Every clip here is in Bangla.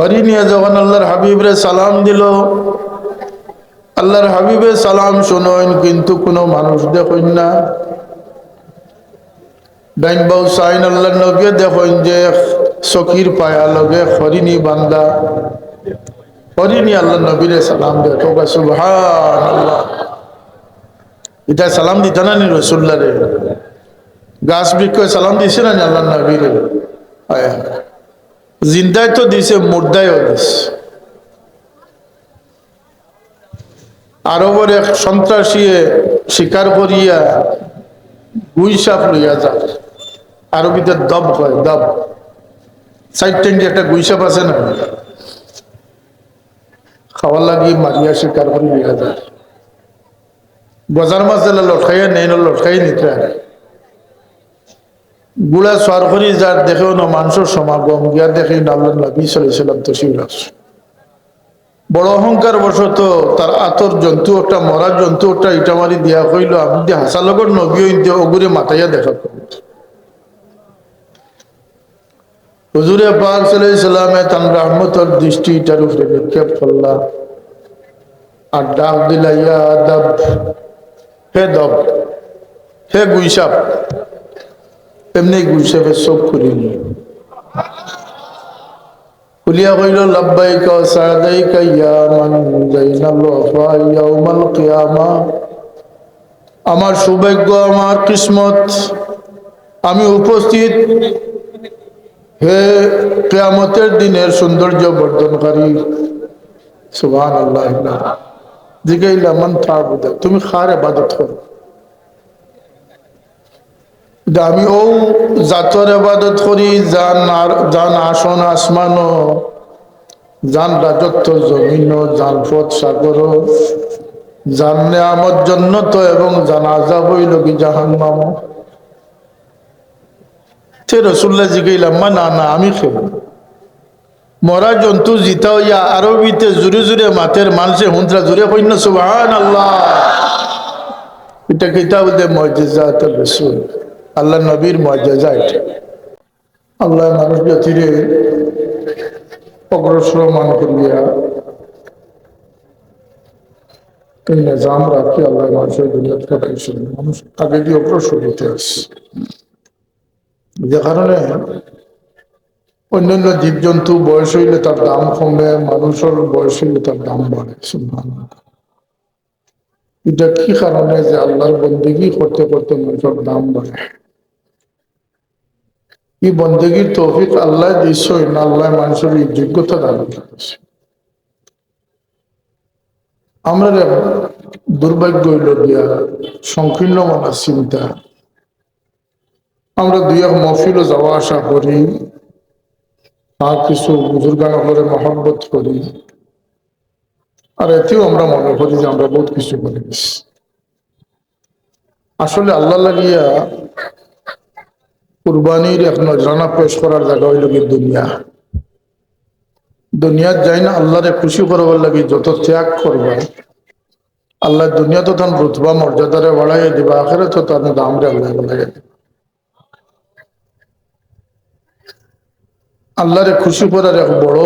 হরি নিয়ে যখন আল্লাহর হাবিবরে সালাম দিল, আল্লাহর হাবিবে সালাম শুনেন কিন্তু কোনো মানুষ দেখুন না। ডাইন বাউ সাইন আল্লাহর নবী দেখুন যে সকির পায়া লগে হরিণী বান্দা। হরিণী আল্লাহ নবীরে সালাম দেখো সুবহান আল্লাহ এটা সালাম দিতে না নি রসুল্লা রে গাছ বৃক্ষ সালাম দিছে না আল্লাহ নবীরে? হায়। জিন্দায় তো দিছে মুর্দায়ও দিছে। আরবের এক সন্ত্রাসীয়ে শিকার করিয়া গুই সাপ লইয়া যায়। আরবিতে দব হয় দব। সাইড টেন্ডি একটা গুই সাপ আছে না? খাওয়ার লাগি মারিয়া শিকার করে লইয়া যায়। বজার মাছ লটকাইয়া নেই, লটকাই নিতে সোয়ার করি যার দেখেও মানুষের সমাগম গিয়া দেখে আল্লাহ নবী সাল্লাম তো শিবরাস বড় অহংকার বশত তার আতর জন্তু একটা মরা জন্তু একটা ইটা মারি দিয়া কইল, আমি যে হাসা লগর নবী মাতাইয়া দেখা করব। হুজুরে পাক তান রহমতর দৃষ্টি ইটার উপরে নিক্ষেপ করলা আর ডাক দিলা, ইয়া দব হে দব, হে গুইসাপ এমনি গুইসাপের চোখ খুলি নিয়ে খুলিয়া কইল মান ইয়াউমাল কিয়ামা। আমার সৌভাগ্য, আমার কিসমত, আমি উপস্থিত হে কেয়ামতের দিনের সৌন্দর্য বর্ধনকারী। সুবহান আল্লাহ মান তাবুদ? তুমি খার ইবাদত করো। যে আমি ও জাতর আবাদত করি যান যান আসন আসমান যান রাজত্ব জমিন যান পথ সাগর যান নেয়ামত জন্নত এবং জান আজাব হইল কি জাহান মাম সে রসুল্লাহ জিগাইলাম মা না না, আমি খেব। মরা জন্তু জিতা হইয়া আরবিতে জুড়ে জুড়ে মাতের মানুষে হুন্দ্রা জুড়ে কইন সুবহান আল্লাহ এটা কিতাব দে মজেজাত রসুল। আল্লাহ নবীর মর্যাদা এটা। আল্লাহ মানুষ জাতিরে করিয়া এই নিজাম রাখি আল্লাহ মানুষের দুনিয়াত মানুষ আগে দিয়ে অগ্রসর হতে আসছে যে কারণে অন্যান্য জীবজন্তু বয়স হইলে তার দাম কমে মানুষের বয়স হইলে তার দাম বাড়ে। এটা কি কারণে যে আল্লাহর বন্দিগি করতে করতে মানুষের দাম বাড়ে? এই বন্দেগীর তৌফিক আল্লাহ দিচ্ছই না আল্লাহ মানুষের এই যোগ্যতা দান করেছে আমরা দুর্ভাগ্য হইল দিয়া, সংকীর্ণ মানার চিন্তা। আমরা দুই এক মফিলও যাওয়া আসা করি আর কিছু বুজুর্গান করে মহব্বত করি। আর এতেও আমরা মনে করি যে আমরা বহুত কিছু করে আসলে আল্লাহ লাগিয়া কুরবানির এক নজরানা পেশ করার জায়গা হইল কি দুনিয়া? দুনিয়ার যাই না আল্লাহরে খুশি করবার লাগে যত ত্যাগ করবা আল্লাহ দুনিয়া তো তখন রুতবা মর্যাদারে বাড়াইয়া দিবা আখেরে তো তার দাম রে আল্লাহ বাড়াইয়া দিবা। আল্লাহরে খুশি করার এক বড়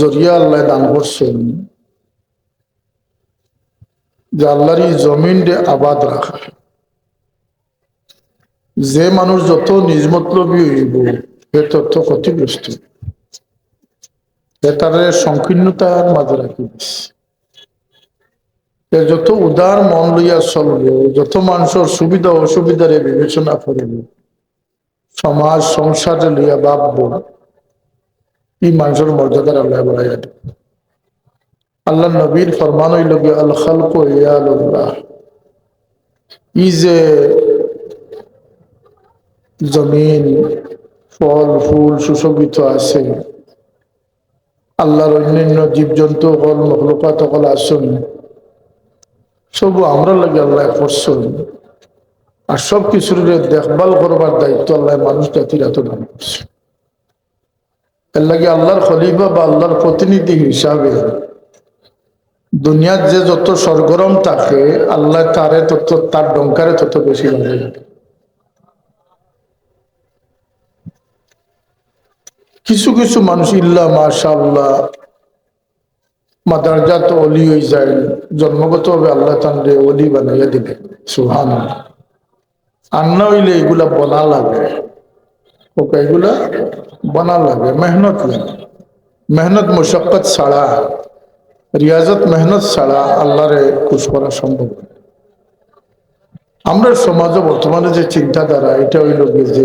জরিয়া আল্লাহ দান করছেন, যে আল্লাহর জমিন আবাদ রাখা। যে মানুষ যত নিজমতলবী হইব, সে তত ক্ষতিগ্রস্ত। সে তার সংকীর্ণতার মাঝে রাখিব। যত উদার মন লইয়া চলব, যত মানুষের সুবিধা অসুবিধারে বিবেচনা করিব, সমাজ সংসারে লইয়া ভাবব, এই মানুষের মর্যাদার আল্লাহ বাড়াইয়া আল্লাহ নবীর ফরমান হইল আল ইয়াল্লাহ ই যে জমিন, ফল, ফুল সুশোভিত আছে। আল্লাহর অন্যান্য জীবজন্তু হল মহলকাত হল আসুন। সব আমরা লাগে আল্লাহ করছেন আর সব কিছুর দেখভাল করবার দায়িত্ব আল্লাহ মানুষ জাতির এত করছে এর লাগে আল্লাহর খলিফা বা আল্লাহর প্রতিনিধি হিসাবে দুনিয়ার যে যত সরগরম থাকে, আল্লাহ তারে তত, তার ডঙ্কারে তত বেশি লাগে কিছু কিছু মানুষ, ইল্লা মাশাল্লাহ মাদারজাত অলি হয়ে যায়। জন্মগতভাবে আল্লাহ তান্ডে অলি বানাইয়া দিবে সুহান আর না হইলে এগুলা বনা লাগে। ওকে, এগুলা বনা লাগে। মেহনত লাগে। মেহনত, মুশক্কত ছাড়া, রিয়াজত মেহনত ছাড়া আল্লাহরে খুশ করা সম্ভব আমরা সমাজে বর্তমানে যে চিন্তাধারা, এটা হইল যে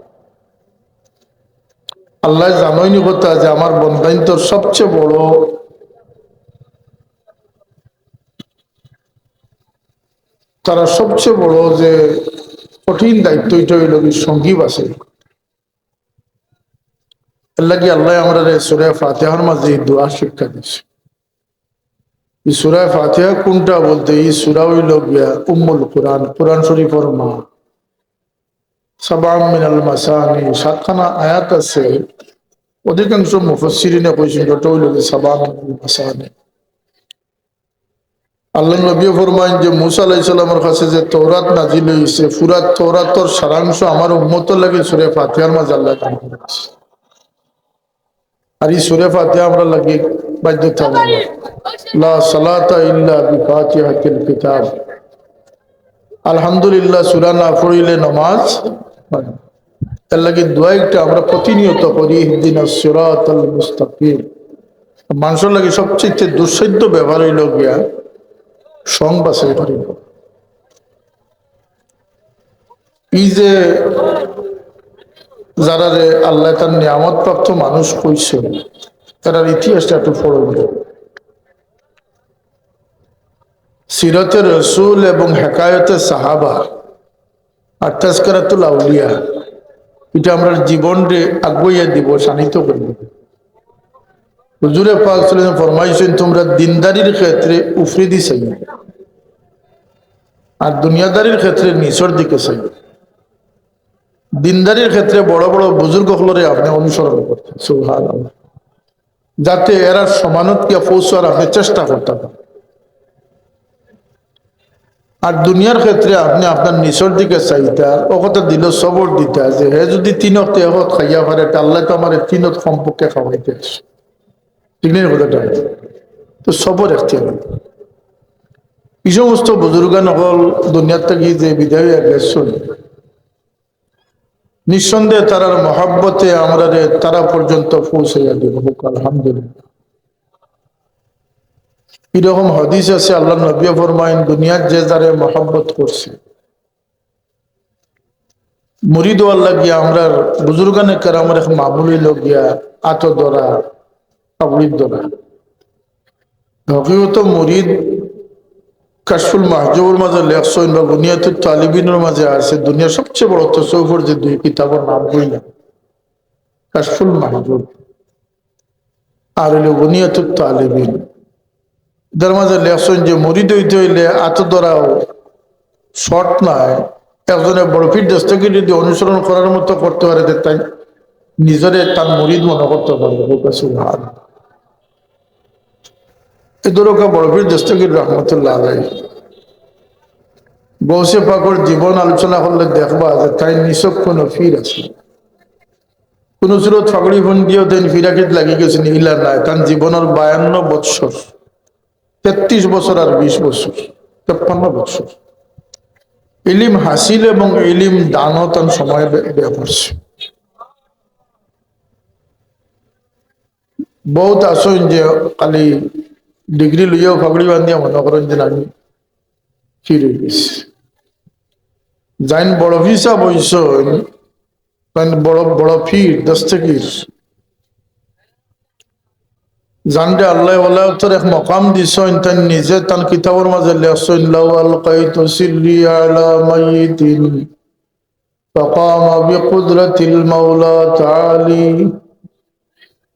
আল্লাহ জানোইনি কথা যে আমার বন্ধাইন তোর সবচেয়ে বড় তারা সবচেয়ে বড় যে কঠিন দায়িত্ব এটা হইল সঙ্গী বাসে আল্লাহ কি আল্লাহ আমরা সুরে ফাতেহার মাঝে দোয়া শিক্ষা দিচ্ছে এই সুরায় ফাতেহা কোনটা বলতে? এই সুরা হইল গিয়া উম্মুল কোরআন। কোরআন শরীফর মা। সারাংশ আমার উম্মতর লাগে সুরে ফাতিহার মাঝে আল্লাহ আর এই সুরে ফাতিহা আমরা লাগে বাধ্যতা আলহামদুলিল্লাহ সূরা না পড়িলে নামাজ এর লাগি দোয়া একটা আমরা প্রতিনিয়ত করি মুস্তাকিম। মানুষের লাগে সবচেয়ে দুঃসাধ্য ব্যবহার হইল গিয়া সং বাছাই করিব এই যে যারা রে আল্লাহ তার নিয়ামত প্রাপ্ত মানুষ কইছে তার ইতিহাসটা একটু পড়ব সিরতে রসুল এবং হেকায়তে সাহাবা আর তাস্কারাতুল আউলিয়া, এটা আমরা জীবনরে আগুইয়া দিব, শানিত করব হুজুরে পাক সাল্লাল্লাহু ফরমাইছেন, তোমরা দিনদারির ক্ষেত্রে উফরিদি চাই আর দুনিয়াদারির ক্ষেত্রে নিচর দিকে চাই দিনদারির ক্ষেত্রে বড় বড় বুজুর্গ হলরে আপনি অনুসরণ করতেন সুহান যাতে এরা সমানত কিয়া পৌঁছার আপনি চেষ্টা করতে পারেন। আর দুনিয়ার ক্ষেত্রে আপনি আপনার নিচর দিকে চাইতা ও কথা দিল সবর দিতা, যে হে যদি তিনত এহত খাইয়া পারে আল্লাহ তো আমার তিনত সম্পর্কে খাওয়াইতে আসে ঠিক নেই কথাটা? তো সবর একটি এই সমস্ত বুজুর্গান হল দুনিয়ার থেকে যে বিদায় গেছেন নিঃসন্দেহে তারার মহাব্বতে আমরা তারা পর্যন্ত পৌঁছাইয়া দিব আলহামদুলিল্লাহ। এরকম হদিস আছে, আল্লাহ নবী ফরমাইন দুনিয়ার যে যারে মহাব্বত করছে। মুরিদ আল্লাহ গিয়া আমরা বুজুর্গানে কারামের এক মামুলি লোক আত ধরা পাবলিক ধরা। হকিগত মুরিদ কাশফুল মাহজুবুর মাঝে লেখসইন বা বুনিয়াতুল তালিবিনের মাঝে আছে, দুনিয়ার সবচেয়ে বড় তসৌফর যে দুই কিতাবের নাম বইলাম কাশফুল মাহজুব। আর হইল বুনিয়াতুল তালিবিন। এদের মাঝে লেখসইন যে মুরিদ হইতে হইলে আত বরফির যদি অনুসরণ করার মতো করতে পারে তাই নিজরে তার মুরিদ মনে করতে পারবে। ভালো এদুরকা বড়বীর দস্তগীর রহমতুল্লাহ আলাই গৌসে পাকর জীবন আলোচনা করলে দেখবা যে তাই নিছক কোন ফির আছে। কোন সুরত ফাগড়ি ভন্ডিও তেন ফিরাকিত লাগি গেছে ইলা নাই। তার জীবনের বায়ান্ন বৎসর। তেত্রিশ বছর আর বিশ বছর, তেপ্পান্ন বছর। ইলিম হাসিল এবং ইলিম দানও তার সময় ব্যয় করছে বহুত আসুন যে খালি ডিগ্রি লইয়াও ফাগড়ি বান্ধিয়া মনে করেন যে আমি ফিরে গেছি। যাইন বড় ফিসা বইস বড় বড় ফির, দস্তগীর। জানডে আল্লাহ আল্লাহ তোর এক মকাম দিছইন তাই নিজে তান কিতাবের মাঝে লেখছইন লাউ আলকাইতু সিররি আলা মাইতিন فقام بقدرة المولى تعالي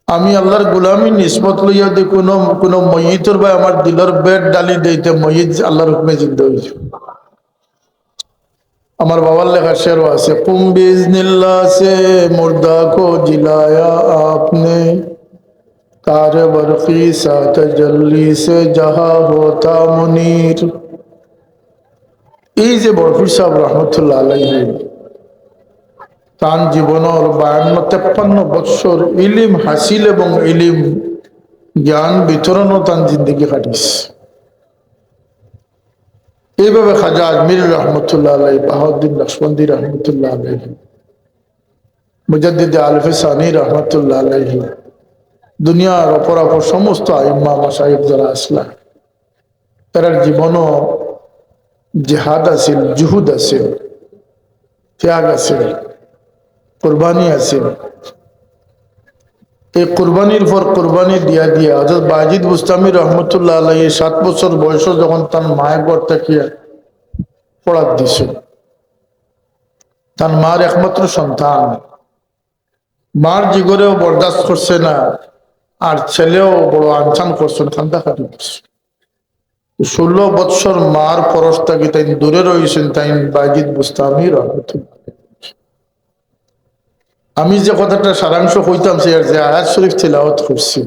আমি আল্লাহর গুলামী নিসবত লইয়া দি কোনো কোনো ময়িতর বা আমার দিলর বেড ডালি দিতে ময়িত আল্লাহর হুকমে জিন্দা হয়েছে আমার বাবার লেখা শেরও আছে কুম বিজনিল্লাহ সে মুর্দা কো জিলায়া আপনে তার বরফি সাত জল্লি সে যাহা হোতা মুনির। এই যে বরফির সাহেব রহমতুল্লাহ আলাইহি, তার জীবনের বায়ান্ন তেপ্পান্ন বৎসর ইলিম হাসিল এবং ইলিম জ্ঞান বিতরণও তার জিন্দগি কাটিস এইভাবে খাজা আজমির রহমতুল্লাহ আলাই বাহাউদ্দিন লক্ষ্মণদি রহমতুল্লাহ আলাইহি, মুজাদ্দিদ আলফে সানি রহমতুল্লাহ আলাইহি দুনিয়ার অপর অপর সমস্ত আইম্মা মাসাহিব যারা আসলা তার জীবনও জেহাদ আছিল, জুহুদ আছিল, ত্যাগ আছিল, কোরবানি আছে এই কোরবানির পর কোরবানি দিয়া দিয়া হজরত বাজিদ বুস্তামি রহমতুল্লাহ আলাই সাত বছর বয়স যখন তার মায়ের ঘর থেকে পড়ার দিছে, তার মার একমাত্র সন্তান। মার জিগরেও বরদাস্ত করছে না। আর ছেলেও বড় আনসান করছে না খান্দা করছে। ষোলো বৎসর মার পরশ তাই দূরে রয়েছেন তাই বুস্তামি রহমতুল্লাহ। আমি যে কথাটা সারাংশ কইতাম সে যে আয়াত শরীফ তেলাওয়াত করছি।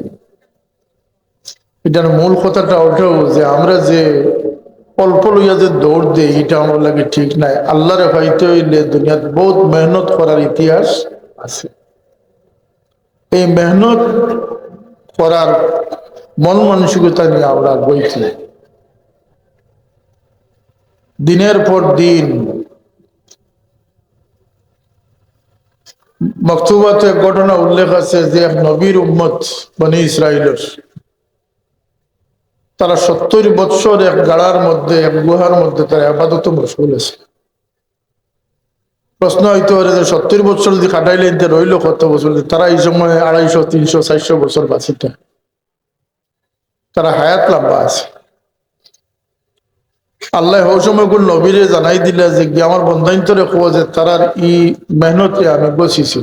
এটার মূল কথাটা ওঠাও যে আমরা যে অল্প লইয়া যে দৌড় দিই, এটা আমার লাগে ঠিক নাই। আল্লাহরে হয়তো হইলে দুনিয়াত বহুত মেহনত করার ইতিহাস আছে। এই মেহনত করার মন মানসিকতা নিয়ে আমরা বইছি দিনের পর দিন মকতুবাতে ঘটনা উল্লেখ আছে যে এক নবীর উম্মত বনি ইসরায়েলের তারা সত্তর বৎসর এক গাড়ার মধ্যে, এক গুহার মধ্যে তারা আপাতত মশগুল আছে প্রশ্ন যে সত্তর বছর যদি কাটাইলে এতে রইল কত বছর? তারা এই সময় আড়াইশো, তিনশো, চারশো বছর বাঁচিটা তারা হায়াত লম্বা আছে। আল্লাহ সময় কোন নবীরে জানাই দিলে যে কি আমার বন্ধান্তরে কো যে তারার ই মেহনতে আমি বসিছি।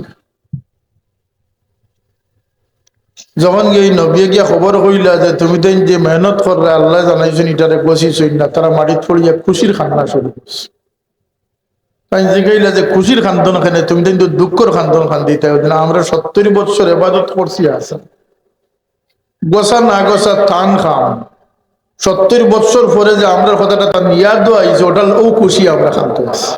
যখন এই নবী গিয়া খবর কইলা যে তুমি তো যে মেহনত করলে, আল্লাহ জানাইছেন ইটারে বসিছ না, তারা মাটিত পড়িয়া খুশির খান্না শুরু করছে। খুশির খান্দন খানে তুমি কিন্তু দুঃখর খান্দন খান দিতে না, আমরা সত্তর বছর এবাদত করছি আসা গোসা না গোসা থান খাম। সত্তর বছর পরে যে আমরা কথাটা তার ইয়াদ আইছে ওটা ও খুশি আমরা খান্ত আছি।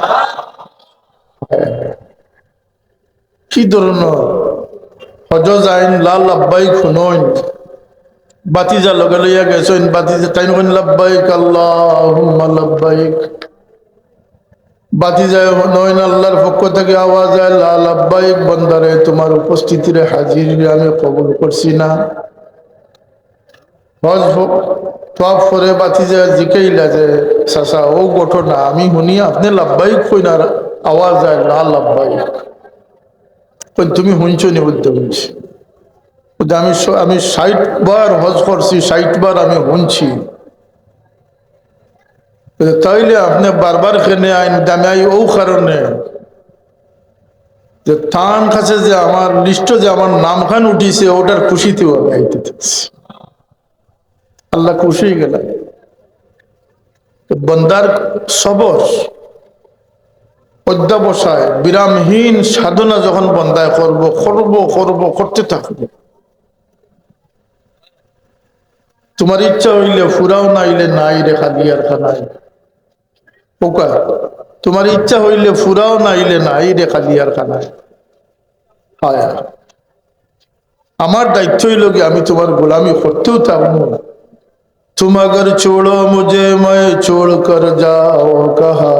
কি ধরনের? হজজ আইন লাল আব্বাই খুনইন বাতিজা লগে লইয়া গেছেন, বাতিজা তাই নইন লাব্বাইক আল্লাহুম্মা লাব্বাইক বাতিজা নইন আল্লাহর পক্ষ থেকে আওয়াজ আয় লাল আব্বাইক বন্দারে, তোমার উপস্থিতিরে হাজির আমি কবুল করছি না। হজ তফ করে বাতিজা জিকাইলা যে ও আমি শুনি আপনি লাভবাহিক কইনার আওয়াজ যায় না লাভবাহিক তুমি শুনছো নি বলছি আমি আমি ষাট বার হজ করছি ষাট বার আমি শুনছি তাইলে আপনি বারবার খেনে আইন দামে ও কারণে। যে তান কাছে যে আমার লিস্ট যে আমার নামখান উঠিছে ওটার খুশিতেও আমি আল্লাহ খুশি গেলেন। বন্দার সবর, অধ্যাবসায়, বিরামহীন সাধনা যখন বন্দায় করব করব করব, করতে থাকব। তোমার ইচ্ছা হইলে ফুরাও না হইলে নাই রেখা দিয়ার খানায়। পোকা তোমার ইচ্ছা হইলে ফুরাও না হইলে নাই রেখা দিয়ার খানায় হায় আমার দায়িত্ব হইল কি আমি তোমার গোলামি করতেও থাকবো तुम अगर छोड़ो मुझे मैं छोड़ कर जाओ कहा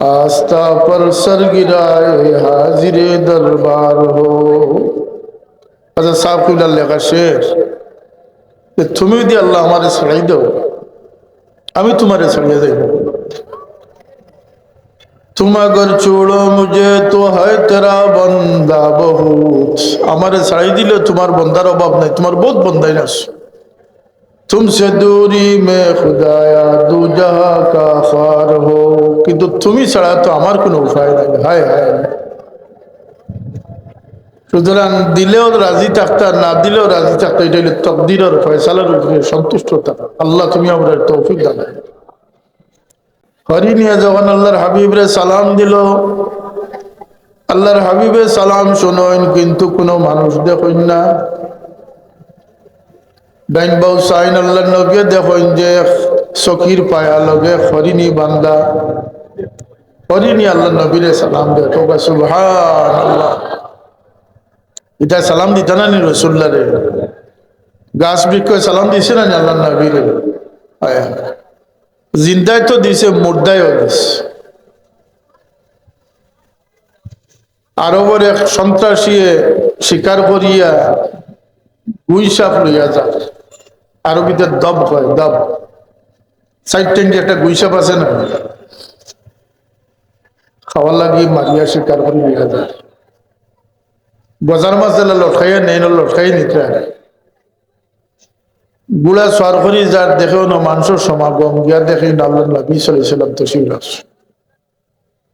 आस्था पर सर गिराए हाजिर दरबार हो अच्छा साहब को লেখা শেষ তুমি যদি আল্লাহ আমারে ছাড়াই দাও আমি তোমারে ছাড়িয়ে দেব তুম আগর চোড়ো মুঝে তো হয় তেরা বন্দা বহুত। আমার ছাড়াই দিলে তোমার বন্দার অভাব নাই, তোমার বহুত বন্দাই নাস তুমসে দূরি মে খুদায়া দু জাহা কা খার হো। কিন্তু তুমি ছাড়া তো আমার কোনো উপায় নাই, হায় হায়। সুতরাং দিলেও রাজি থাকতা, না দিলেও রাজি থাকতা, এটা হলো তকদিরের ফয়সালার উপরে সন্তুষ্ট থাকা আল্লাহ তুমি আমরা তৌফিক দাদা হরি নিয়ে যখন আল্লাহর হাবিবরে সালাম দিল, আল্লাহর হাবিবে সালাম শোনেন কিন্তু কোনো মানুষ দেখেন না। ডাইন বাউ সাইন আল্লাহ নবী দেখেন যে সকির পায়া লগে হরিণী বান্দা। হরিণী আল্লাহ নবীরে সালাম দেখো সুবহান আল্লাহ এটা সালাম দিত না নি রসুল্লাহ রে গাছ বৃক্ষ সালাম দিছে না আল্লাহ নবীরে? আয়া। জিন্দায় তো দিছে মুর্দায়ও দিছে। আরবর এক সন্ত্রাসীয়ে শিকার করিয়া গুই সাপ লইয়া যায়। আরবিতে দব কয়, দব। সাইড ট্যাঙ্কি একটা গুই সাপ আছে না? খাওয়ার লাগি মারিয়া শিকার করি লইয়া যায়। বজার মাছ লটকাইয়া নেই লটকাই নিতে সোয়ার করি যার দেখেও না মানুষের সমাগম, গিয়া দেখে না আল্লাহ নবী সাল্লাম তো শিবরাজ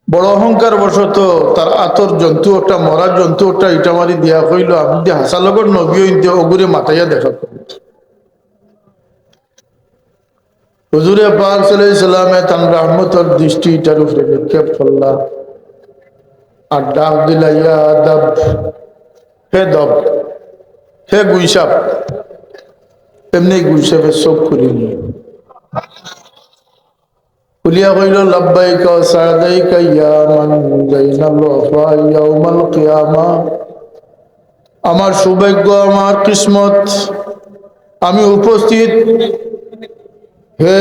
বড় অহংকার বশত তার আতর জন্তু একটা, মরার জন্তু একটা ইটা মারি দিয়া কইল, আমি দিয়ে হাসা লগর নবী ইন্দিয়া অগুরে মাতাইয়া দেখা হুজুরে পাক সাল্লামে তার রহমতর দৃষ্টি ইটার উপরে নিক্ষেপ করলা। আর ডাক দিলা, ইয়া দব হে দব, হে গুইসাপ চোখ খুলিনি কুলিয়া কইল লব্বাইকা সাদাইকা ইয়া মান কিয়ামা। আমার সৌভাগ্য, আমার কিসমত, আমি উপস্থিত হে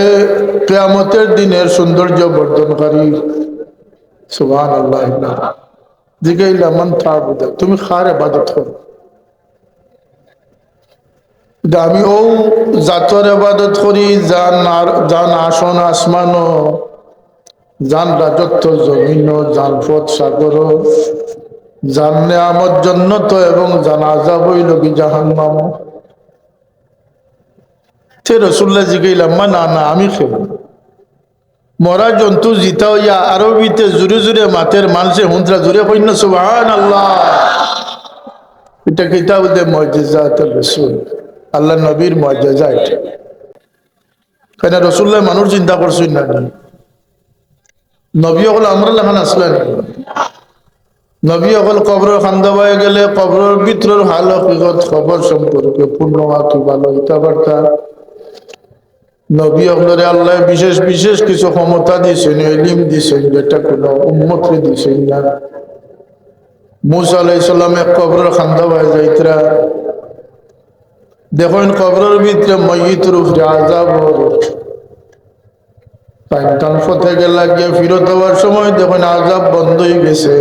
কেয়ামতের দিনের সৌন্দর্য বর্ধনকারী সুবহান আল্লাহ জিগাইলা মান তুমি খার করো। কিন্তু আমি ও জাতর আবাদত করি যান যান আসন আসমান যান রাজত্ব জমিন যান পথ সাগর যান নেয়ামত জন্নত এবং জান আজাবই লগি জাহান্নাম সে রসুল্লাহ জিগাইলাম মা না না, আমি খেব মরা জন্তু জিতা হইয়া আরবিতে জুড়ে জুড়ে মাতের মানুষে হুন্দ্রা জুড়ে কইন সুবহান আল্লাহ এটা কিতাব দে মজিজাত রসুল। আল্লাহ নবীর মর্যাদা এটা। কেন রসুল্লাহ মানুষ চিন্তা করছেন না। নবী হল আমরা লেখান আসলেন নবী অকল কবর খান্দাবাই গেলে কবরের ভিতরের হাল হকিকত, খবর সম্পর্কে পূর্ণ কি ভালো বার্তা নবী অকলরে আল্লাহ বিশেষ বিশেষ কিছু ক্ষমতা দিয়েছেন এলিম দিয়েছেন যেটা কোনো উন্মতি দিয়েছেন না। মুসা আলাইসাল্লামে কবরের খান্দাবাই যাইতরা দেখুন, কবরের ভিতরে ময়িতর উপরে আজাব টান ফতে লাগিয়ে ফিরত হওয়ার সময় দেখুন আজাব বন্ধ হয়ে গেছে।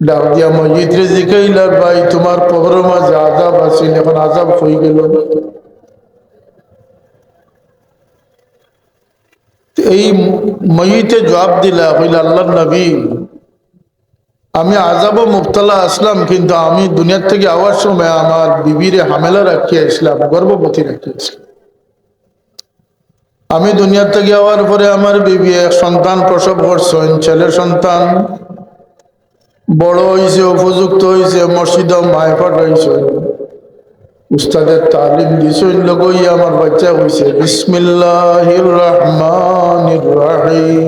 ডাক দিয়া মসজিদরে জিকাইলার ভাই, তোমার কবরের মাঝে আজাব আছিল এখন আজাব হয়ে গেল। এই ময়িতে জবাব দিলা হইল আল্লাহ নবী আমি আজাব মুক্তলা আসলাম, কিন্তু আমি দুনিয়ার থেকে আওয়ার সময় আমার বিবিরে হামেলা রাখিয়ে আসলাম, গর্ভবতী রাখিয়ে আসলাম। আমি দুনিয়ার থেকে আওয়ার পরে আমার বিবি এক সন্তান, প্রসব করছেন ছেলের সন্তান। বড় হয়েছে উপযুক্ত হয়েছে মসজিদ মায়ফাট হয়েছে উস্তাদের তালিম দিয়েছেন লগই আমার বাচ্চা হয়েছে বিসমিল্লাহ রহমান রাহিম।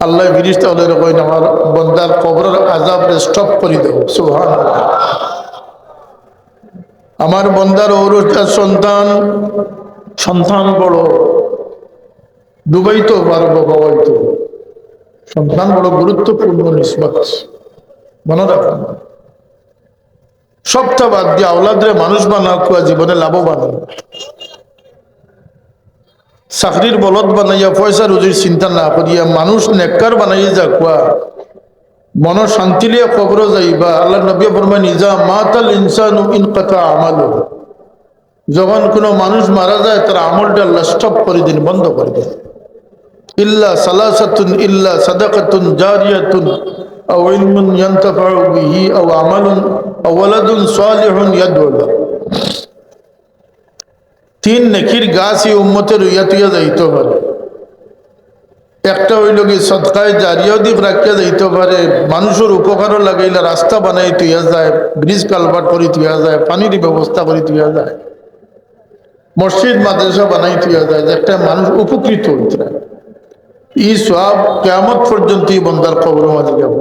আল্লাহ ফিরিস্তা হলে কইন আমার বন্দার কবরের আজাব স্টপ করে দেব সুহান আমার বন্দার ঔরতার সন্তান সন্তান বড়। ডুবাইতো পারব বাবাইতো সন্তান বড় গুরুত্বপূর্ণ নিষ্পত মনে রাখুন সবটা বাদ দিয়ে আওলাদরে মানুষ বানা জীবনে লাভবান। চাকরির বলত বানাইয়া পয়সা রুজির চিন্তা না করিয়া মানুষ নেককার বানাইয়া যাকুয়া মন শান্তিলিয়া কবর যাইবা। আল্লাহ নবী বর্মা নিজা মাতাল ইনসান ইন কথা আমাল যখন কোনো মানুষ মারা যায়, তার আমলটা আল্লাহ স্টপ করে দিন, বন্ধ করে দিন। ইল্লা সালাসাতুন ইল্লা সাদাকাতুন জারিয়াতুন, আও ইলমুন ইয়ান্তাফাউ বিহি, আও আমালুন, আও ওয়ালাদুন সালিহুন ইয়াদউলা তিন নেকির গাছ এই উম্মতের রইয়া তুইয়া যাইতে পারে একটা হইল কি সৎকায় জারিও দিক রাখিয়া যাইতে পারে, মানুষের উপকারও লাগাইলে রাস্তা বানাই তুইয়া যায়, ব্রিজ কালভার্ট করে তুইয়া যায়, পানির ব্যবস্থা করে তুইয়া যায়, মসজিদ, মাদ্রাসা বানাই তুইয়া যায় একটা মানুষ উপকৃত হইতে। ই সব কেমত পর্যন্ত এই বন্দার খবর মাঝে হবে।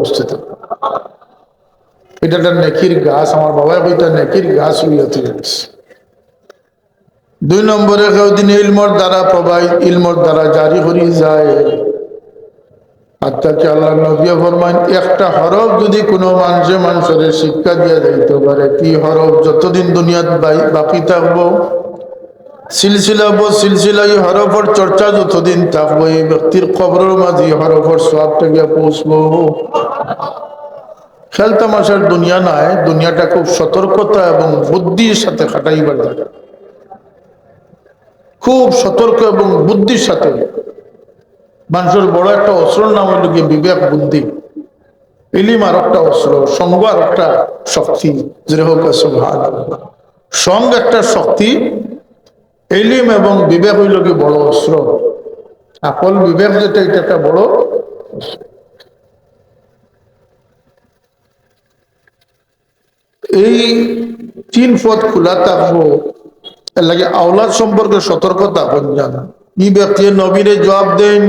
এটা একটা নেকির গাছ, আমার বাবা কইটা নেকির গাছ হইয়া তুই দুই নম্বরে কেউ দিন ইলমর দ্বারা প্রবাহিত, ইলমর দ্বারা জারি করি যায়। আত্মাকে আল্লাহ নবী ফরমান একটা হরফ যদি কোনো মানুষে মানুষের শিক্ষা দিয়ে যাইতে পারে, কি হরফ? যতদিন দুনিয়াত বাকি থাকব, সিলসিলা বো সিলসিলা এই হরফর চর্চা যতদিন থাকব, এই ব্যক্তির কবরের মাঝে হরফর সবটা গিয়ে পৌঁছবো। খেলতামাশার দুনিয়া নয় দুনিয়াটা খুব সতর্কতা এবং বুদ্ধির সাথে খাটাইবার জায়গা খুব সতর্ক এবং বুদ্ধির সাথে। মানুষের বড় একটা অস্ত্রর নাম হইল গিয়ে বিবেক বুদ্ধি। ইলিম আর একটা অস্ত্র, সঙ্গ আর একটা শক্তি সঙ্গ একটা শক্তি এলিম এবং বিবেক হইল কি বড় অস্ত্র। আকল বিবেক যেটা, এটা একটা বড় অস্ত্র। এই তিন পথ খোলা থাকব। লাগে আওলাদ সম্পর্কে সতর্কতা হন জানা ই ব্যক্তি নবীরে জবাব দেন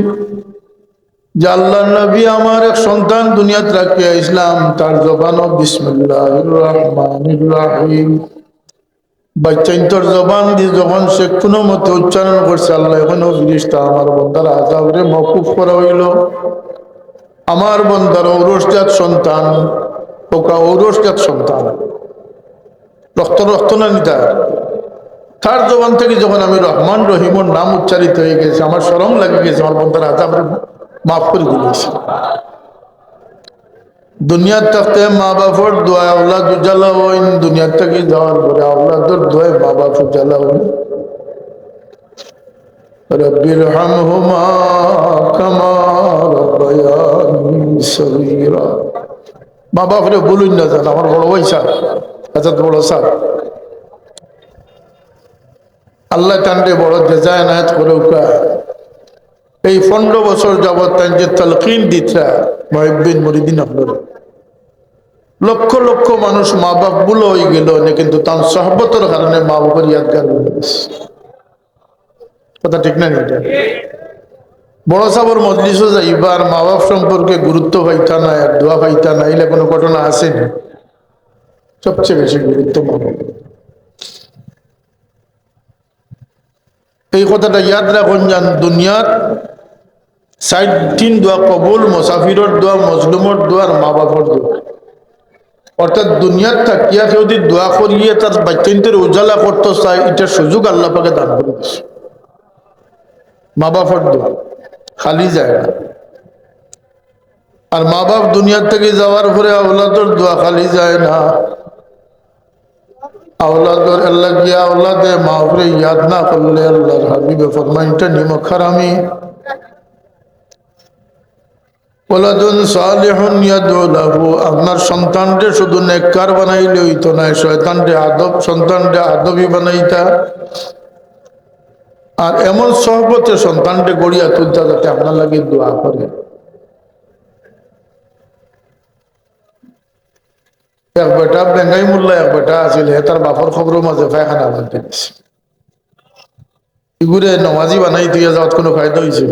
যে আল্লাহ নবী আমার এক সন্তান দুনিয়াত রাখিয়া ইসলাম, তার জবান বিসমুল্লাহ রহমান রাহিম। বাচ্চাইন্তর জবান দিয়ে যখন সে কোনো মতে উচ্চারণ করছে, আল্লাহ এখনও ফিরিস্তা আমার বন্দার আজাবরে মকুফ করা হইল। আমার বন্দার ঔরসজাত সন্তান ওকা ঔরসজাত সন্তান। রক্ত রক্ত না নিতার? তার জবান থেকে যখন আমি রহমান রহিমর নাম উচ্চারিত হয়ে গেছে, আমার সরম লাগে গেছে, আমার বন্ধার আজাবরে মাফ করে দিয়েছে। দুনিয়ার থাকতে মা বাপর দোয়া আওলাদ উজালা হইন দুনিয়ার থেকে যাওয়ার পরে দোয়া মা বাপ হইন রব্বির হামহুমা কামা মা বাপরে বলুন না আমার বড় ভাই স্যার আচ্ছা বড় স্যার। আল্লাহ টান্ডে বড় জেজায় উকা এই পনেরো বছর যাবৎ তাই যে তালকিন দিতরা মহিবিন মরিদিন লক্ষ লক্ষ মানুষ মা বাপগুলো হয়ে গেল কিন্তু তার সহবতের কারণে মা বাবার ইয়াদগার কথা ঠিক না বড় সাবর মজলিসও যাইবার মা বাপ সম্পর্কে গুরুত্ব পাইতা না দোয়া পাইতা না এলে কোনো ঘটনা আছে না সবচেয়ে বেশি গুরুত্ব মা এই কথাটা ইয়াদ রাখুন যান, দুনিয়ার সাইড দোয়া কবুল, মুসাফিরর দোয়া, মজলুমর দোয়া আর মা বাপর দোয়া। অর্থাৎ দুনিয়ার থাকিয়া কেউ যদি দোয়া করিয়ে তার বাচ্চাদের উজালা করতে চায় এটা সুযোগ আল্লাহ পাকে দান করে দিচ্ছে মা বাপর দোয়া, খালি যায় না আর মা বাপ দুনিয়ার থেকে যাওয়ার পরে আওলাদর দোয়া খালি যায় না। আওলাদর আল্লাহ গিয়া আওলাদে মা উপরে ইয়াদ না করলে আল্লাহর হাবিবে ফরমাইনটা নিমক হারামি ওলাদুন সালিহুন ইয়াদউ লাহু, আপনার সন্তানকে শুধু নেককার বানাইলে হইতো না, শয়তানকে আদব, সন্তানকে আদবই বানাইতা। আর এমন সহবতে সন্তানকে গড়িয়া তুলতা যাতে আপনার লাগে দোয়া করে। এক বেটা বেঙ্গাই মোল্লা এক বেটা আছিল, হে তার বাপর খবরের মাঝে পায়খানা দিছে। ইগুরে নমাজি বানাই দিয়ে যাওয়াত কোনো ফায়দা হয়েছিল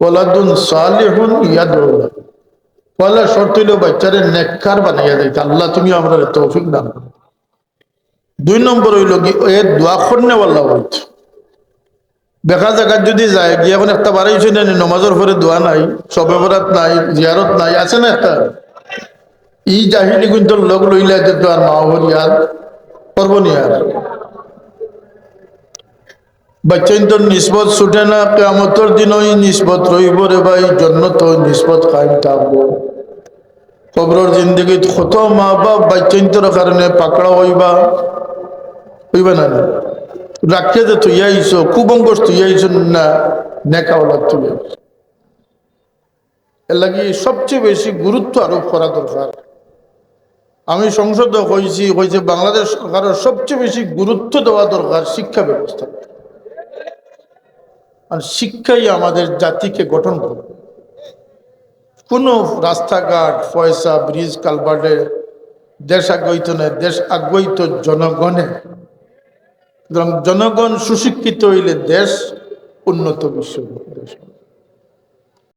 ওলাদুন সালিহুন ইয়াদউলা। পয়লা শর্ত হইল বাচ্চারে নেককার বানাইয়া যাইতে আল্লাহ তুমি আমরা তৌফিক করো। দুই নম্বর হইল কি, এ দোয়া করনে বললা বলছ দেখা জায়গায় যদি যায়, গিয়ে এখন একটা বাড়াইছে না নমাজের পরে দোয়া নাই সবে বরাত নাই জিয়ারত নাই, আছে না একটা ই জাহিলি কিন্তু লোক লইলে তো আর মা নি আর। বাচ্চাইন তো নিসবত ছুটে না কেমতর দিন ওই নিসবত রইব রে ভাই, জন্য তো নিসবত কায়েম থাকব। কবরর জিন্দগি কত মা বাপ বাচ্চাইন্তর কারণে পাকড়া হইবা। হইবা না রাখিয়ে যে তুই আইস কুবঙ্গস তুই আইস না, নেকা ওলা তুই এর লাগি সবচেয়ে বেশি গুরুত্ব আরোপ করা দরকার। আমি সংসদ কইছি, কইছে বাংলাদেশ সরকারের সবচেয়ে বেশি গুরুত্ব দেওয়া দরকার শিক্ষা ব্যবস্থা। আর শিক্ষাই আমাদের জাতিকে গঠন করে কোনো রাস্তাঘাট, পয়সা, ব্রিজ কালভার্টে দেশ আগ্রহিত নয় দেশ আগ্রহিত জনগণে। জনগণ সুশিক্ষিত হইলে দেশ উন্নত বিশ্ব। দেশ।